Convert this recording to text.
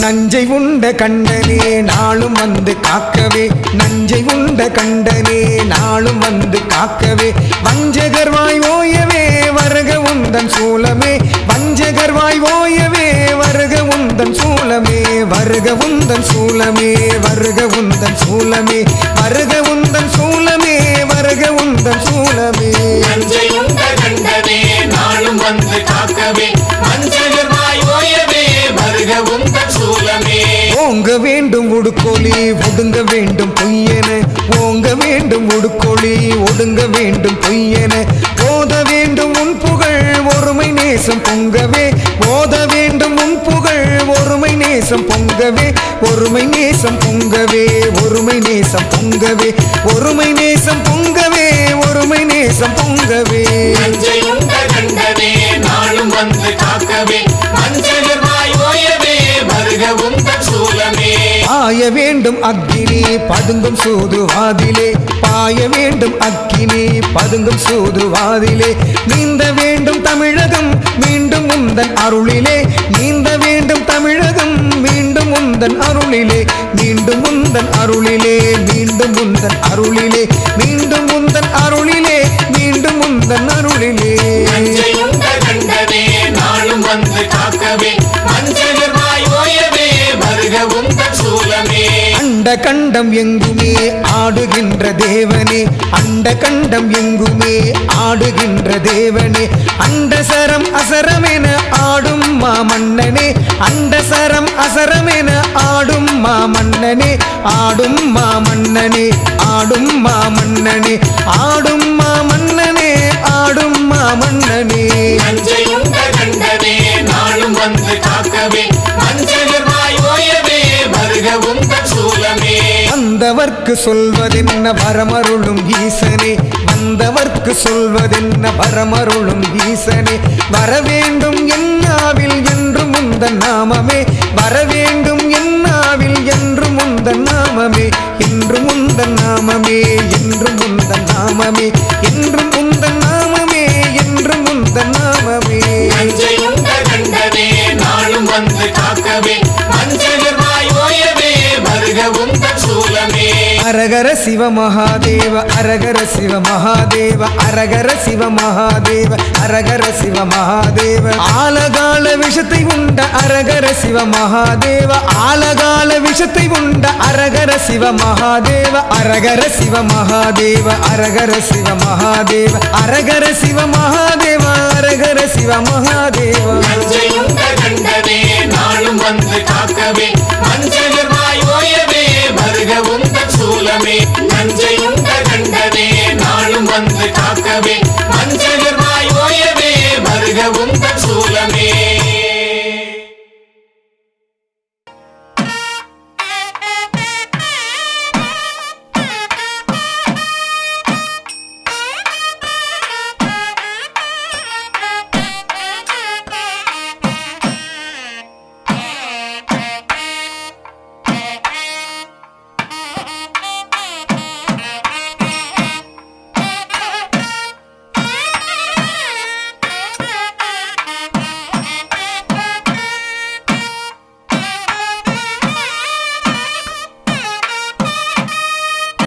நஞ்சை உண்ட கண்டனே நாளும் வந்து காக்கவே. நஞ்சை உண்ட கண்டனே நாளும் வந்து காக்கவே. வஞ்சகர்வாய் ஓயவே வருக உந்தன் உடுக்கோழி ஒடுங்க வேண்டும் பொய்யன. ஓங்க வேண்டும் உடுக்கோழி ஒடுங்க வேண்டும் பொய்யன. போத வேண்டும் உன் புகழ் ஒருமை நேசம் பொங்கவே. போத வேண்டும் உன் புகழ் ஒருமை நேசம் பொங்கவே. ஒருமை நேசம் பொங்கவே ஒருமை நேசம் பொங்கவே. ஒருமை நேசம் பொங்கவே ஒருமை நேசம் பொங்கவே. பாய வேண்டும் அக்கினி பதுங்கும் சூதுவாதிலே பாய வேண்டும் அக்கினி பதுங்கும் சூதுவாதிலே நீந்த வேண்டும் தமிழகம் மீண்டும் உந்தன் அருளிலே. நீந்த வேண்டும் தமிழகம் மீண்டும் உந்தன் அருளிலே. மீண்டும் உந்தன் அருளிலே மீண்டும் உந்தன் அருளிலே. மீண்டும் உந்தன் அருளிலே மீண்டும் உந்தன் அருளிலே. நாளும் வந்து காக்கவே. மஞ்சள் வாய் ஓயவே வருக உந்தன் அண்ட கண்டம் எங்குமே ஆடுகின்ற தேவனே. அண்ட கண்டம் எங்குமே ஆடுகின்ற தேவனே. அண்ட அண்டசரம் அசரமென ஆடும் மாமன்னனே அண்ட அண்டசரம் அசரமென ஆடும் மாமன்னனே ஆடும் மாமன்னனே ஆடும் மாமன்னனே ஆடும் மா வந்தவர்க்கு சொல்வதென்ன வரமருளும் ஈசனே? வந்தவர்க்கு சொல்வதென்ன வரமருளும் ஈசனே? வரவேண்டும் என்னாவில் என்றும் உந்த நாமமே. வரவேண்டும் என்னாவில் என்றும் உந்த நாமமே. என்றும் உந்த நாமமே என்றும் உந்த நாமமே. என்றும் உந்த நாமமே என்றும் உந்த நாமமே. நஞ்சையுண்ட நாளும் வந்து காக்கவே. அரகர சிவ மகாதேவ அரகர சிவ மகாதேவ அரகர சிவ மகாதேவ அரகர சிவ மகாதேவ ஆலகால விஷத்தை உண்ட அரகர சிவ மகாதேவ ஆலகால விஷத்தை உண்ட அரகர சிவ மகாதேவ அரகர சிவ மகாதேவ அரகர சிவ மகாதேவ அரகர சிவ மகாதேவ அரகர சிவ மகாதேவ